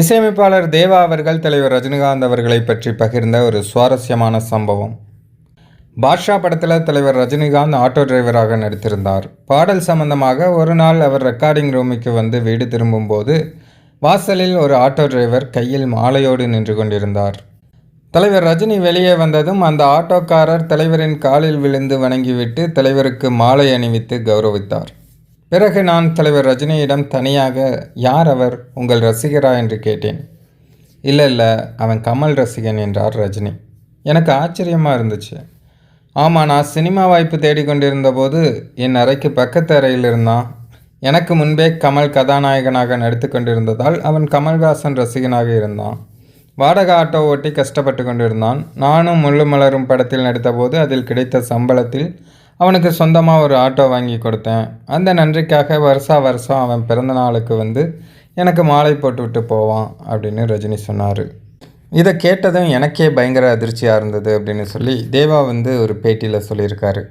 இசையமைப்பாளர் தேவா அவர்கள் தலைவர் ரஜினிகாந்த் அவர்களை பற்றி பகிர்ந்த ஒரு சுவாரஸ்யமான சம்பவம். பாட்ஷா படத்தில் தலைவர் ரஜினிகாந்த் ஆட்டோ டிரைவராக நடித்திருந்தார். பாடல் சம்பந்தமாக ஒரு நாள் அவர் ரெக்கார்டிங் ரூமுக்கு வந்து வீடு திரும்பும்போது வாசலில் ஒரு ஆட்டோ டிரைவர் கையில் மாலையோடு நின்று கொண்டிருந்தார். தலைவர் ரஜினி வெளியே வந்ததும் அந்த ஆட்டோக்காரர் தலைவரின் காலில் விழுந்து வணங்கிவிட்டு தலைவருக்கு மாலை அணிவித்து கௌரவித்தார். பிறகு நான் தலைவர் ரஜினியிடம் தனியாக யார் அவர்? உங்கள் ரசிகரா? என்று கேட்டேன். இல்லை இல்லை அவன் கமல் ரசிகன் என்றார் ரஜினி. எனக்கு ஆச்சரியமாக இருந்துச்சு. ஆமாம் நான் சினிமா வாய்ப்பு தேடிக்கொண்டிருந்த போது என் அறைக்கு பக்கத்து அறையில் இருந்தான். எனக்கு முன்பே கமல் கதாநாயகனாக நடித்து கொண்டிருந்ததால் அவன் கமல்ஹாசன் ரசிகனாக இருந்தான். வாடகை ஆட்டோ ஓட்டி கஷ்டப்பட்டு கொண்டிருந்தான். நானும் முள்ளு மலரும் படத்தில் நடித்தபோது அதில் கிடைத்த சம்பளத்தில் அவனுக்கு சொந்தமாக ஒரு ஆட்டோ வாங்கி கொடுத்தேன். அந்த நன்றிக்காக வருஷா வருஷம் அவன் பிறந்த நாளுக்கு வந்து எனக்கு மாலை போட்டு விட்டு போவான் அப்படின்னு ரஜினி சொன்னார். இதை கேட்டதும் எனக்கே பயங்கர அதிர்ச்சியாக இருந்தது அப்படின்னு சொல்லி தேவா வந்து ஒரு பேட்டியில் சொல்லியிருக்காரு.